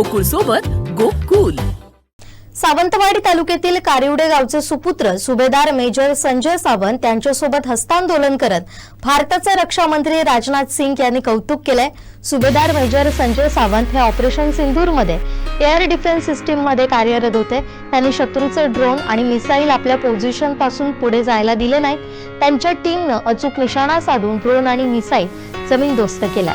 गोकुळ सोबत गोकुल. सावंतवाडी तालुक्यातील कारिवडे गावचे सुपुत्र सुभेदार मेजर संजय सावंत यांच्यासोबत हस्तांदोलन करत भारताचे रक्षा मंत्री राजनाथ सिंग यांनी कौतुक केलंय. सुभेदार मेजर संजय सावंत हे ऑपरेशन सिंधूरमध्ये एअर डिफेन्स सिस्टीममध्ये कार्यरत होते. त्यांनी शत्रूचे ड्रोन आणि मिसाईल आपल्या पोझिशनपासून पुढे जायला दिले नाहीत. त्यांच्या टीमनं अचूक निशाणा साधून ड्रोन आणि मिसाईल जमीनदोस्त केला